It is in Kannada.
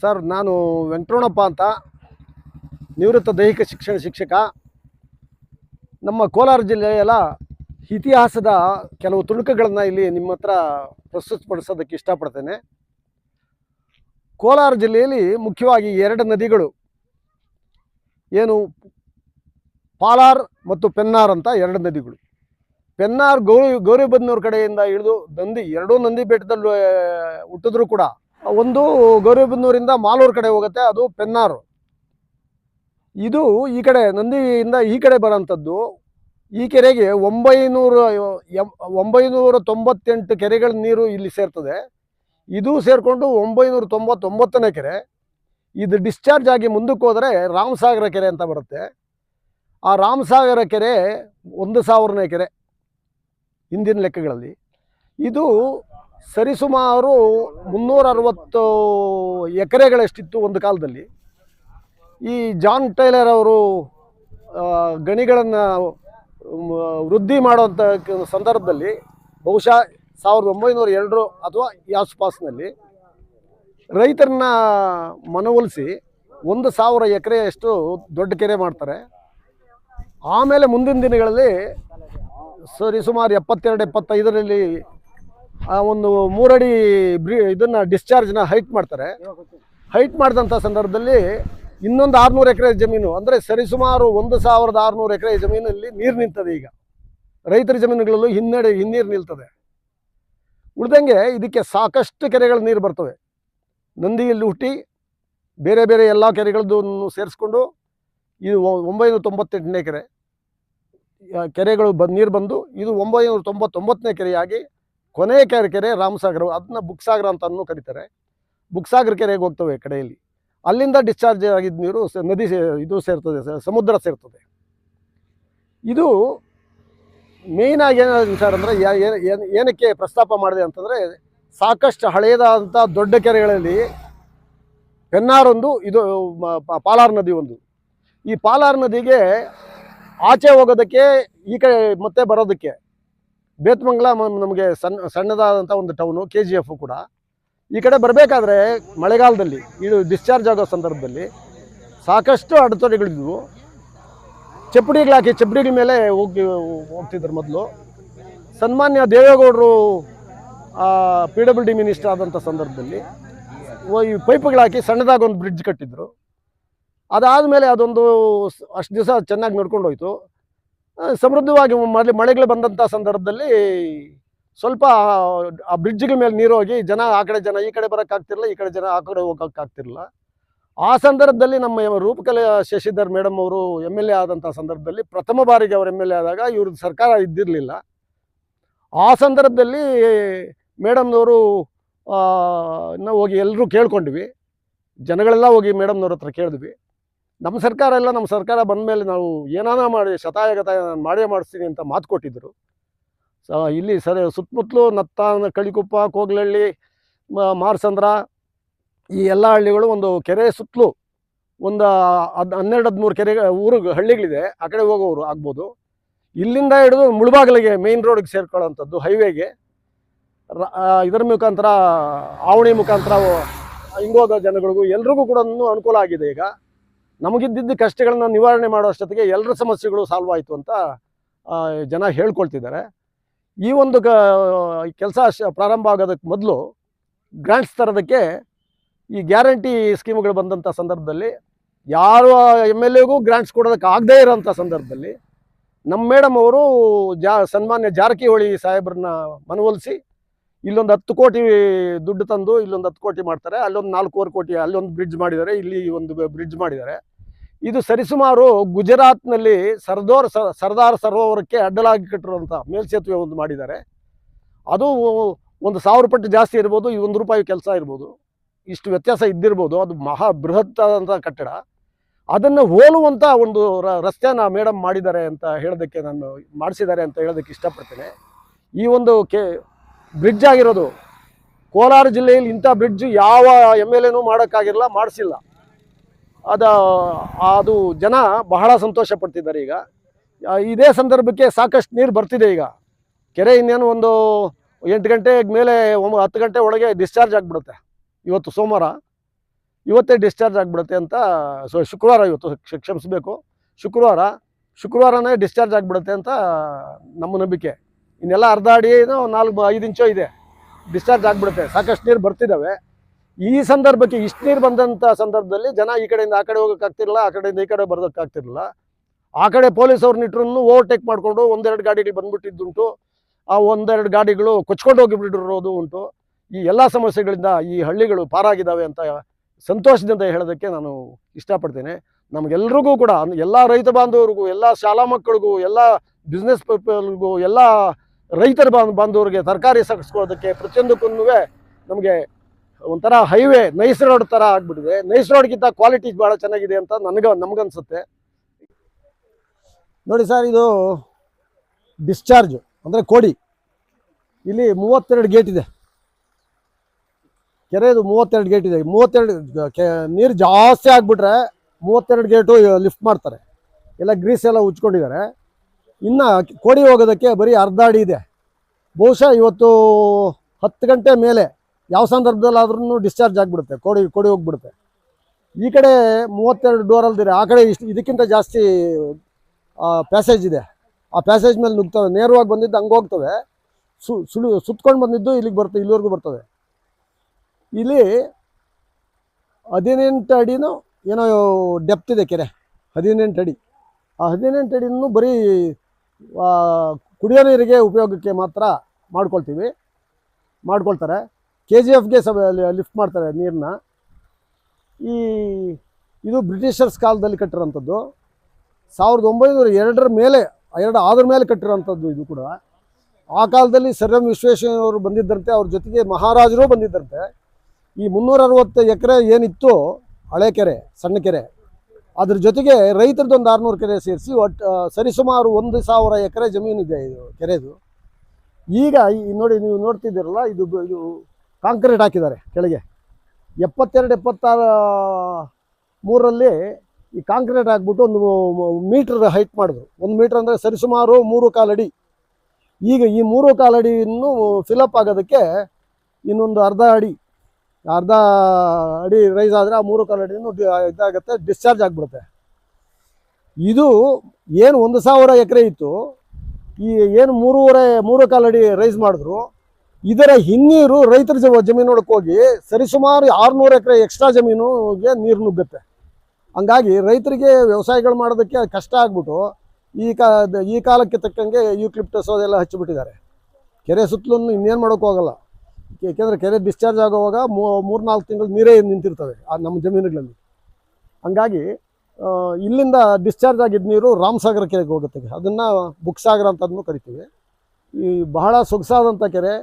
ಸರ್, ನಾನು ವೆಂಕಟರಣಪ್ಪ ಅಂತ, ನಿವೃತ್ತ ದೈಹಿಕ ಶಿಕ್ಷಣ ಶಿಕ್ಷಕ. ನಮ್ಮ ಕೋಲಾರ ಜಿಲ್ಲೆಯಲ್ಲ ಇತಿಹಾಸದ ಕೆಲವು ತುಣುಕುಗಳನ್ನು ಇಲ್ಲಿ ನಿಮ್ಮ ಹತ್ರ ಪ್ರಸ್ತುತಪಡಿಸೋದಕ್ಕೆ ಇಷ್ಟಪಡ್ತೇನೆ. ಕೋಲಾರ ಜಿಲ್ಲೆಯಲ್ಲಿ ಮುಖ್ಯವಾಗಿ ಎರಡು ನದಿಗಳು, ಏನು ಪಾಲಾರ್ ಮತ್ತು ಪೆನ್ನಾರ್ ಅಂತ ಎರಡು ನದಿಗಳು. ಪೆನ್ನಾರ್, ಗೌರಿ, ಗೌರಿಬನ್ನೂರು ಕಡೆಯಿಂದ ಇಳಿದು ನಂದಿ ಎರಡೂ ನಂದಿ ಬೆಟ್ಟದಲ್ಲೂ ಹುಟ್ಟಿದ್ರು ಕೂಡ ಒಂದು ಗೌರಿಬಿದನೂರಿಂದ ಮಾಲೂರು ಕಡೆ ಹೋಗುತ್ತೆ, ಅದು ಪೆನ್ನಾರು. ಇದು ಈ ಕಡೆ, ನಂದಿಯಿಂದ ಈ ಕಡೆ ಬರೋಂಥದ್ದು ಈ ಕೆರೆಗೆ ಒಂಬೈನೂರ ಒಂಬೈನೂರ ತೊಂಬತ್ತೆಂಟು ಕೆರೆಗಳ ನೀರು ಇಲ್ಲಿ ಸೇರ್ತದೆ. ಇದು ಸೇರಿಕೊಂಡು ಒಂಬೈನೂರ ತೊಂಬತ್ತೊಂಬತ್ತನೇ ಕೆರೆ. ಇದು ಡಿಸ್ಚಾರ್ಜ್ ಆಗಿ ಮುಂದಕ್ಕೆ ಹೋದರೆ ರಾಮಸಾಗರ ಕೆರೆ ಅಂತ ಬರುತ್ತೆ. ಆ ರಾಮಸಾಗರ ಕೆರೆ ಒಂದು ಸಾವಿರನೇ ಕೆರೆ, ಹಿಂದಿನ ಲೆಕ್ಕಗಳಲ್ಲಿ. ಇದು ಸರಿಸುಮಾರು ಮುನ್ನೂರ ಅರವತ್ತು ಎಕರೆಗಳಷ್ಟಿತ್ತು ಒಂದು ಕಾಲದಲ್ಲಿ. ಈ ಜಾನ್ ಟೈಲರ್ ಅವರು ಗಣಿಗಳನ್ನು ವೃದ್ಧಿ ಮಾಡುವಂಥ ಸಂದರ್ಭದಲ್ಲಿ ಬಹುಶಃ ಸಾವಿರದ ಒಂಬೈನೂರ ಎರಡರು ಅಥವಾ ಈ ಆಸುಪಾಸಿನಲ್ಲಿ ರೈತರನ್ನ ಮನವೊಲಿಸಿ ಒಂದು ಸಾವಿರ ಎಕರೆಯಷ್ಟು ದೊಡ್ಡ ಕೆರೆ ಮಾಡ್ತಾರೆ. ಆಮೇಲೆ ಮುಂದಿನ ದಿನಗಳಲ್ಲಿ ಸರಿ ಸುಮಾರು ಎಪ್ಪತ್ತೆರಡು ಎಪ್ಪತ್ತೈದರಲ್ಲಿ ಆ ಒಂದು ಮೂರಡಿ ಬ್ರಿ, ಇದನ್ನು ಡಿಸ್ಚಾರ್ಜ್ನ ಹೈಟ್ ಮಾಡ್ತಾರೆ. ಹೈಟ್ ಮಾಡಿದಂಥ ಸಂದರ್ಭದಲ್ಲಿ ಇನ್ನೊಂದು ಆರುನೂರು ಎಕರೆ ಜಮೀನು, ಅಂದರೆ ಸರಿಸುಮಾರು ಒಂದು ಸಾವಿರದ ಆರುನೂರು ಎಕರೆ ಜಮೀನಲ್ಲಿ ನೀರು ನಿಂತದೆ ಈಗ. ರೈತರ ಜಮೀನುಗಳಲ್ಲೂ ಹಿನ್ನಡೆ, ಹಿನ್ನೀರು ನಿಲ್ತದೆ. ಉಳ್ದಂಗೆ ಇದಕ್ಕೆ ಸಾಕಷ್ಟು ಕೆರೆಗಳು ನೀರು ಬರ್ತವೆ. ನಂದಿಯಲ್ಲಿ ಹುಟ್ಟಿ ಬೇರೆ ಬೇರೆ ಎಲ್ಲ ಕೆರೆಗಳದ್ದು ಸೇರಿಸ್ಕೊಂಡು ಇದು ಒಂಬೈನೂರ ತೊಂಬತ್ತೆಂಟನೇ ಕೆರೆ. ಕೆರೆಗಳು ಬ, ನೀರು ಬಂದು ಇದು ಒಂಬೈನೂರ ತೊಂಬತ್ತೊಂಬತ್ತನೇ ಕೆರೆಯಾಗಿ ಕೊನೆಯ ಕೆರೆ ರಾಮಸಾಗರ ಅದನ್ನ ಬುಕ್ಸಾಗರ ಅಂತಲೂ ಕರೀತಾರೆ. ಬುಕ್ಸಾಗರ ಕೆರೆಗೆ ಹೋಗ್ತವೆ ಕಡೆಯಲ್ಲಿ. ಅಲ್ಲಿಂದ ಡಿಸ್ಚಾರ್ಜ್ ಆಗಿದ್ದ ನೀರು ನದಿ ಇದು ಸೇರ್ತದೆ ಸಮುದ್ರ ಸೇರ್ತದೆ. ಇದು ಮೇಯ್ನ್ ಆಗಿ ಏನಾದ್ರು ಸರ್ ಅಂದರೆ ಏನಕ್ಕೆ ಪ್ರಸ್ತಾಪ ಮಾಡಿದೆ ಅಂತಂದರೆ, ಸಾಕಷ್ಟು ಹಳೆಯದಾದಂಥ ದೊಡ್ಡ ಕೆರೆಗಳಲ್ಲಿ ಪೆನ್ನಾರೊಂದು ಇದು ಪಾಲಾರ್ ನದಿ ಒಂದು. ಈ ಪಾಲಾರ್ ನದಿಗೆ ಆಚೆ ಹೋಗೋದಕ್ಕೆ, ಈ ಕಡೆ ಮತ್ತೆ ಬರೋದಕ್ಕೆ ಬೇತ್ಮಂಗ್ಲ ನಮಗೆ ಸಣ್ಣ ಸಣ್ಣದಾದಂಥ ಒಂದು ಟೌನು ಕೆ ಜಿ ಎಫು ಕೂಡ. ಈ ಕಡೆ ಬರಬೇಕಾದ್ರೆ ಮಳೆಗಾಲದಲ್ಲಿ, ಇದು ಡಿಸ್ಚಾರ್ಜ್ ಆಗೋ ಸಂದರ್ಭದಲ್ಲಿ ಸಾಕಷ್ಟು ಅಡೆತಡೆಗಳಿದ್ವು. ಚಪ್ಪಡಿಗಳು ಹಾಕಿ, ಚಪ್ಪಡಿಗಳ ಮೇಲೆ ಹೋಗಿ, ಹೋಗ್ತಿದ್ರು ಮೊದಲು. ಸನ್ಮಾನ್ಯ ದೇವೇಗೌಡರು ಪಿ ಡಬ್ಲ್ಯೂ ಡಿ ಮಿನಿಸ್ಟರ್ ಆದಂಥ ಸಂದರ್ಭದಲ್ಲಿ ಈ ಪೈಪ್ಗಳಾಕಿ ಸಣ್ಣದಾಗಿ ಒಂದು ಬ್ರಿಡ್ಜ್ ಕಟ್ಟಿದ್ರು. ಅದೊಂದು ಸ್- ಅಷ್ಟು ದಿವಸ ಚೆನ್ನಾಗಿ ನಡ್ಕೊಂಡು ಹೋಯ್ತು ಸಮೃದ್ಧವಾಗಿ ಮಳೆ ಮಳೆಗಳು ಬಂದಂಥ ಸಂದರ್ಭದಲ್ಲಿ ಸ್ವಲ್ಪ ಆ ಬ್ರಿಡ್ಜ್ಗಳ ಮೇಲೆ ನೀರು ಹೋಗಿ ಜನ ಆ ಕಡೆ ಜನ ಈ ಕಡೆ ಬರೋಕ್ಕಾಗ್ತಿರಲಿಲ್ಲ ಈ ಕಡೆ ಜನ ಆ ಕಡೆ ಹೋಗೋಕ್ಕಾಗ್ತಿರಲಿಲ್ಲ ಆ ಸಂದರ್ಭದಲ್ಲಿ ನಮ್ಮ ರೂಪಕಲೆ ಶಶಿಧರ್ ಮೇಡಮ್ ಅವರು ಎಂ ಎಲ್ ಎ ಆದಂಥ ಸಂದರ್ಭದಲ್ಲಿ ಪ್ರಥಮ ಬಾರಿಗೆ ಅವರು ಎಂ ಎಲ್ ಎ ಆದಾಗ ಇವ್ರದ್ದು ಸರ್ಕಾರ ಇದ್ದಿರಲಿಲ್ಲ. ಆ ಸಂದರ್ಭದಲ್ಲಿ ಮೇಡಮ್ನವರು ನಾವು ಹೋಗಿ ಎಲ್ಲರೂ ಕೇಳ್ಕೊಂಡ್ವಿ. ಜನಗಳೆಲ್ಲ ಹೋಗಿ ಮೇಡಮ್ನವ್ರ ಹತ್ರ ಕೇಳಿದ್ವಿ. ನಮ್ಮ ಸರ್ಕಾರ ಎಲ್ಲ ನಮ್ಮ ಸರ್ಕಾರ ಬಂದ ಮೇಲೆ ನಾವು ಏನಾನ ಮಾಡಿ ಶತಾಯಗತಾಯ ನಾನು ಮಾಡೇ ಮಾಡಿಸ್ತೀನಿ ಅಂತ ಮಾತು ಕೊಟ್ಟಿದ್ದರು ಸೊ, ಇಲ್ಲಿ ಸರ್ ಸುತ್ತಮುತ್ತಲು ನತ್ತ ಕಳಿಕುಪ್ಪ ಕೋಗ್ಲಹಳ್ಳಿ ಮಾರ್ಸಂದ್ರ ಈ ಎಲ್ಲ ಹಳ್ಳಿಗಳು ಒಂದು ಕೆರೆ ಸುತ್ತಲೂ ಒಂದು ಹದ್, ಹನ್ನೆರಡು, ಹದಿಮೂರು ಕೆರೆ, ಊರು, ಹಳ್ಳಿಗಳಿದೆ. ಆ ಕಡೆ ಹೋಗೋರು ಆಗ್ಬೋದು. ಇಲ್ಲಿಂದ ಹಿಡಿದು ಮುಳುಬಾಗಿಲಿಗೆ ಮೇನ್ ರೋಡಿಗೆ ಸೇರ್ಕೊಳ್ಳೋವಂಥದ್ದು ಹೈವೇಗೆ ಇದರ ಮುಖಾಂತರ, ಆವಣಿ ಮುಖಾಂತರ ಹಿಂಗೋದ ಜನಗಳಿಗೂ ಎಲ್ರಿಗೂ ಕೂಡ ಅನುಕೂಲ ಆಗಿದೆ ಈಗ. ನಮಗಿದ್ದಿದ್ದ ಕಷ್ಟಗಳನ್ನ ನಿವಾರಣೆ ಮಾಡೋಷ್ಟೊತ್ತಿಗೆ ಎಲ್ಲರ ಸಮಸ್ಯೆಗಳು ಸಾಲ್ವ್ ಆಯಿತು ಅಂತ ಜನ ಹೇಳ್ಕೊಳ್ತಿದ್ದಾರೆ. ಈ ಒಂದು ಕ ಕೆಲಸ ಪ್ರಾರಂಭ ಆಗೋದಕ್ಕೆ ಮೊದಲು ಗ್ರಾಂಟ್ಸ್ ತರೋದಕ್ಕೆ ಈ ಗ್ಯಾರಂಟಿ ಸ್ಕೀಮ್ಗಳು ಬಂದಂಥ ಸಂದರ್ಭದಲ್ಲಿ ಯಾರು ಎಂ ಎಲ್ ಎಗೂ ಗ್ರಾಂಟ್ಸ್ ಕೊಡೋದಕ್ಕೆ ಆಗದೇ ಇರೋಂಥ ಸಂದರ್ಭದಲ್ಲಿ ನಮ್ಮ ಮೇಡಮ್ ಅವರು ಜಾ, ಸನ್ಮಾನ್ಯ ಜಾರಕಿಹೊಳಿ ಸಾಹೇಬ್ರನ್ನ ಮನವೊಲಿಸಿ ಇಲ್ಲೊಂದು ಹತ್ತು ಕೋಟಿ ದುಡ್ಡು ತಂದು ಇಲ್ಲೊಂದು ಹತ್ತು ಕೋಟಿ ಮಾಡ್ತಾರೆ, ಅಲ್ಲೊಂದು ನಾಲ್ಕೂವರೆ ಕೋಟಿ ಅಲ್ಲೊಂದು ಬ್ರಿಡ್ಜ್ ಮಾಡಿದ್ದಾರೆ, ಇಲ್ಲಿ ಒಂದು ಬ್ರಿಡ್ಜ್ ಮಾಡಿದ್ದಾರೆ. ಇದು ಸರಿಸುಮಾರು ಗುಜರಾತ್ನಲ್ಲಿ ಸರ್ದೋರ್ ಸರ್ದಾರ್ ಸರೋವರಕ್ಕೆ ಅಡ್ಡಲಾಗಿ ಕಟ್ಟಿರುವಂಥ ಮೇಲ್ಸೇತುವೆ ಒಂದು ಮಾಡಿದ್ದಾರೆ. ಅದು ಒಂದು ಸಾವಿರ ಪಟ್ಟು ಜಾಸ್ತಿ ಇರ್ಬೋದು, ಈ ಒಂದು ರೂಪಾಯಿ ಕೆಲಸ ಇರ್ಬೋದು. ಇಷ್ಟು ವ್ಯತ್ಯಾಸ ಇದ್ದಿರ್ಬೋದು, ಅದು ಮಹಾ ಬೃಹತ್ ಆದಂಥ ಕಟ್ಟಡ. ಅದನ್ನು ಹೋಲುವಂಥ ಒಂದು ರಸ್ತೆನ ಮೇಡಮ್ ಮಾಡಿದ್ದಾರೆ ಅಂತ ಹೇಳೋದಕ್ಕೆ ನಾನು ಮಾಡಿಸಿದ್ದಾರೆ ಅಂತ ಹೇಳೋದಕ್ಕೆ ಇಷ್ಟಪಡ್ತೇನೆ. ಈ ಒಂದು ಕೆ, ಬ್ರಿಡ್ಜ್ ಆಗಿರೋದು ಕೋಲಾರ ಜಿಲ್ಲೆಯಲ್ಲಿ ಇಂಥ ಬ್ರಿಡ್ಜ್ ಯಾವ ಎಂ ಎಲ್ ಎನೂ ಮಾಡೋಕ್ಕಾಗಿರಲ್ಲ ಮಾಡಿಸಿಲ್ಲ. ಅದ, ಅದು ಜನ ಬಹಳ ಸಂತೋಷ ಪಡ್ತಿದ್ದಾರೆ ಈಗ. ಇದೇ ಸಂದರ್ಭಕ್ಕೆ ಸಾಕಷ್ಟು ನೀರು ಬರ್ತಿದೆ ಈಗ. ಕೆರೆ ಇನ್ನೇನು ಒಂದು ಎಂಟು ಗಂಟೆ ಮೇಲೆ ಒಂಬ ಹತ್ತು ಗಂಟೆ ಒಳಗೆ ಡಿಸ್ಚಾರ್ಜ್ ಆಗಿಬಿಡುತ್ತೆ. ಇವತ್ತು ಸೋಮವಾರ. ಇವತ್ತೇ ಡಿಸ್ಚಾರ್ಜ್ ಆಗಿಬಿಡುತ್ತೆ ಅಂತ ಸೊ, ಶುಕ್ರವಾರ ಇವತ್ತು ಕ್ಷ- ಕ್ಷಮಿಸಬೇಕು. ಶುಕ್ರವಾರ, ಶುಕ್ರವಾರನೇ ಡಿಸ್ಚಾರ್ಜ್ ಆಗಿಬಿಡುತ್ತೆ ಅಂತ ನಮ್ಮ ನಂಬಿಕೆ. ಇನ್ನೆಲ್ಲ ಅರ್ಧ ಅಡಿ ನಾಲ್ಕು, ಐದು ಇಂಚೋ ಇದೆ. ಡಿಸ್ಚಾರ್ಜ್ ಆಗಿಬಿಡುತ್ತೆ. ಸಾಕಷ್ಟು ನೀರು ಬರ್ತಿದ್ದಾವೆ ಈ ಸಂದರ್ಭಕ್ಕೆ ಇಷ್ಟು ನೀರು ಬಂದಂಥ ಸಂದರ್ಭದಲ್ಲಿ ಜನ ಈ ಕಡೆಯಿಂದ ಆ ಕಡೆ ಹೋಗೋಕ್ಕಾಗ್ತಿರಲಿಲ್ಲ ಆ ಕಡೆಯಿಂದ ಈ ಕಡೆ ಬರೋದಕ್ಕಾಗ್ತಿರಲಿಲ್ಲ ಆ ಕಡೆ ಪೊಲೀಸ್ ಅವ್ರನ್ನ ಇಟ್ಟರು ಓವರ್ಟೇಕ್ ಮಾಡಿಕೊಂಡು ಒಂದೆರಡು ಗಾಡಿಗಳು ಬಂದ್ಬಿಟ್ಟಿದ್ದುಂಟು. ಆ ಒಂದೆರಡು ಗಾಡಿಗಳು ಕೊಚ್ಕೊಂಡು ಹೋಗಿಬಿಟ್ಟಿರೋದು ಉಂಟು. ಈ ಎಲ್ಲ ಸಮಸ್ಯೆಗಳಿಂದ ಈ ಹಳ್ಳಿಗಳು ಪಾರಾಗಿದ್ದಾವೆ ಅಂತ ಸಂತೋಷದಿಂದ ಹೇಳೋದಕ್ಕೆ ನಾನು ಇಷ್ಟಪಡ್ತೇನೆ. ನಮಗೆಲ್ರಿಗೂ ಕೂಡ ಎಲ್ಲ ರೈತ ಬಾಂಧವರಿಗೂ, ಎಲ್ಲ ಶಾಲಾ ಮಕ್ಕಳಿಗೂ, ಎಲ್ಲ ಬಿಸ್ನೆಸ್ ಪೀಪಲ್ಗೂ, ಎಲ್ಲ ರೈತರ ಬಾಂಧ ಬಾಂಧವರಿಗೆ ತರಕಾರಿ ಸಾಗಿಸ್ಕೊಳ್ಳೋದಕ್ಕೆ ಪ್ರತಿಯೊಂದಕ್ಕೂ ನಮಗೆ ಒಂಥರ ಹೈವೇ ನೈಸ್ ರೋಡ್ ಥರ ಆಗ್ಬಿಟ್ಟಿದೆ. ನೈಸ್ ರೋಡ್ಗಿಂತ ಕ್ವಾಲಿಟಿ ಭಾಳ ಚೆನ್ನಾಗಿದೆ ಅಂತ ನನಗೆ, ನಮಗನ್ಸುತ್ತೆ. ನೋಡಿ ಸರ್ ಇದು ಡಿಸ್ಚಾರ್ಜ್ ಅಂದರೆ ಕೋಡಿ. ಇಲ್ಲಿ ಮೂವತ್ತೆರಡು ಗೇಟ್ ಇದೆ. ಕೆರೆದು ಮೂವತ್ತೆರಡು ಗೇಟ್ ಇದೆ. ಮೂವತ್ತೆರಡು ನೀರು ಜಾಸ್ತಿ ಆಗಿಬಿಟ್ರೆ ಮೂವತ್ತೆರಡು ಗೇಟು ಲಿಫ್ಟ್ ಮಾಡ್ತಾರೆ. ಎಲ್ಲ ಗ್ರೀಸ್ ಎಲ್ಲ ಉಚ್ಕೊಂಡಿದ್ದಾರೆ ಇನ್ನು ಕೋಡಿ ಹೋಗೋದಕ್ಕೆ ಬರೀ ಅರ್ಧ ಅಡಿ ಇದೆ. ಬಹುಶಃ ಇವತ್ತು ಹತ್ತು ಗಂಟೆ ಮೇಲೆ ಯಾವ ಸಂದರ್ಭದಲ್ಲಾದ್ರೂ ಡಿಸ್ಚಾರ್ಜ್ ಆಗಿಬಿಡುತ್ತೆ, ಕೋಡಿ ಕೋಡಿ ಹೋಗ್ಬಿಡುತ್ತೆ. ಈ ಕಡೆ ಮೂವತ್ತೆರಡು ಡೋರ್ ಅಲ್ದಿರೆ ಆ ಕಡೆ ಇಷ್ಟು, ಇದಕ್ಕಿಂತ ಜಾಸ್ತಿ ಪ್ಯಾಸೇಜ್ ಇದೆ. ಆ ಪ್ಯಾಸೇಜ್ ಮೇಲೆ ನುಗ್ತವೆ ನೇರವಾಗಿ ಬಂದಿದ್ದು ಹಂಗೆ ಹೋಗ್ತವೆ. ಸು, ಸುಳು, ಸುತ್ಕೊಂಡು ಬಂದಿದ್ದು ಇಲ್ಲಿಗೆ ಬರ್ತವೆ ಇಲ್ಲಿವರೆಗೂ ಬರ್ತವೆ. ಇಲ್ಲಿ ಹದಿನೆಂಟು ಅಡಿನೂ ಏನೋ ಡೆಪ್ತ್ ಇದೆ ಕೆರೆ, ಹದಿನೆಂಟು ಅಡಿ. ಆ ಹದಿನೆಂಟು ಅಡಿನೂ ಬರೀ ಕುಡಿಯೋ ನೀರಿಗೆ ಉಪಯೋಗಕ್ಕೆ ಮಾತ್ರ ಮಾಡ್ಕೊಳ್ತೀವಿ, ಮಾಡ್ಕೊಳ್ತಾರೆ. ಕೆ ಜಿ ಎಫ್ಗೆ ಸಬ ಲಿಫ್ಟ್ ಮಾಡ್ತಾರೆ ನೀರನ್ನ ಈ, ಇದು ಬ್ರಿಟಿಷರ್ಸ್ ಕಾಲದಲ್ಲಿ ಕಟ್ಟಿರೋಂಥದ್ದು ಸಾವಿರದ ಒಂಬೈನೂರ ಎರಡರ ಮೇಲೆ, ಎರಡು ಆದ್ರ ಮೇಲೆ ಕಟ್ಟಿರೋಂಥದ್ದು ಇದು ಕೂಡ. ಆ ಕಾಲದಲ್ಲಿ ಸರ್ ಎಂ ವಿಶ್ವೇಶ್ವರಯ್ಯ ಅವರು ಬಂದಿದ್ದಂತೆ ಅವ್ರ ಜೊತೆಗೆ ಮಹಾರಾಜರು ಬಂದಿದ್ದರಂತೆ ಈ ಮುನ್ನೂರ ಅರವತ್ತು ಎಕರೆ ಏನಿತ್ತು, ಹಳೆ ಕೆರೆ, ಸಣ್ಣ ಕೆರೆ, ಅದ್ರ ಜೊತೆಗೆ ರೈತರದೊಂದು ಆರುನೂರು ಕೆರೆ ಸೇರಿಸಿ ಒಟ್ಟು ಸರಿಸುಮಾರು ಒಂದು ಸಾವಿರ ಎಕರೆ ಜಮೀನಿದೆ ಇದು ಕೆರೆದು. ಈಗ ನೋಡಿ, ನೀವು ನೋಡ್ತಿದ್ದೀರಲ್ಲ, ಇದು ಇದು ಕಾಂಕ್ರೀಟ್ ಹಾಕಿದ್ದಾರೆ ಕೆಳಗೆ. ಎಪ್ಪತ್ತೆರಡು, ಎಪ್ಪತ್ತಾರು, ಮೂರರಲ್ಲಿ ಈ ಕಾಂಕ್ರೀಟ್ ಹಾಕ್ಬಿಟ್ಟು ಒಂದು ಮೀಟ್ರ್ ಹೈಟ್ ಮಾಡಿದ್ರು. ಒಂದು ಮೀಟ್ರ್ ಅಂದರೆ ಸರಿಸುಮಾರು ಮೂರು ಕಾಲು ಅಡಿ. ಈಗ ಈ ಮೂರು ಕಾಲು ಅಡಿಯನ್ನು ಫಿಲಪ್ ಆಗೋದಕ್ಕೆ ಇನ್ನೊಂದು ಅರ್ಧ ಅಡಿ ಅರ್ಧ ಅಡಿ ರೈಸ್ ಆದರೆ ಆ ಮೂರು ಕಾಲು ಅಡಿನೂ ಡಿ- ಇದಾಗುತ್ತೆ ಡಿಸ್ಚಾರ್ಜ್ ಆಗಿಬಿಡುತ್ತೆ. ಇದು ಏನು ಒಂದು ಸಾವಿರ ಎಕರೆ ಇತ್ತು. ಈ ಏನು ಮೂರುವರೆ, ಮೂರು ಕಾಲು ಅಡಿ ರೈಸ್ ಮಾಡಿದ್ರು. ಇದರ ಹಿನ್ನೀರು ರೈತರ ಜಮೀನೊಳಗೆ ಹೋಗಿ ಸರಿಸುಮಾರು ಆರುನೂರು ಎಕರೆ ಎಕ್ಸ್ಟ್ರಾ ಜಮೀನುಗೆ ನೀರು ನುಗ್ಗುತ್ತೆ. ಹಂಗಾಗಿ ರೈತರಿಗೆ ವ್ಯವಸಾಯಗಳು ಮಾಡೋದಕ್ಕೆ ಕಷ್ಟ ಆಗ್ಬಿಟ್ಟು ಈ ಕಾ ಈ ಕಾಲಕ್ಕೆ ತಕ್ಕಂಗೆ ಯೂಕ್ಲಿಪ್ಟಸ್ ಅದೆಲ್ಲ ಹಚ್ಚಿಬಿಟ್ಟಿದ್ದಾರೆ. ಕೆರೆ ಸುತ್ತಲೂ ಇನ್ನೇನು ಮಾಡೋಕ್ಕೂ ಹೋಗಲ್ಲ ಏಕೆಂದರೆ ಕೆರೆ ಡಿಸ್ಚಾರ್ಜ್ ಆಗುವಾಗ ಮೂರು ನಾಲ್ಕು ತಿಂಗಳು ನೀರೇ ನಿಂತಿರ್ತವೆ ನಮ್ಮ ಜಮೀನುಗಳಲ್ಲಿ. ಹಂಗಾಗಿ ಇಲ್ಲಿಂದ ಡಿಸ್ಚಾರ್ಜ್ ಆಗಿದ್ದ ನೀರು ರಾಮಸಾಗರ ಕೆರೆಗೆ ಹೋಗುತ್ತೆ. ಅದನ್ನು ಬುಕ್ಸಾಗರ ಅಂತ ಅದನ್ನು ಕರಿತೀವಿ. ಈ ಬಹಳ ಸೊಗಸಾದಂಥ ಕೆರೆ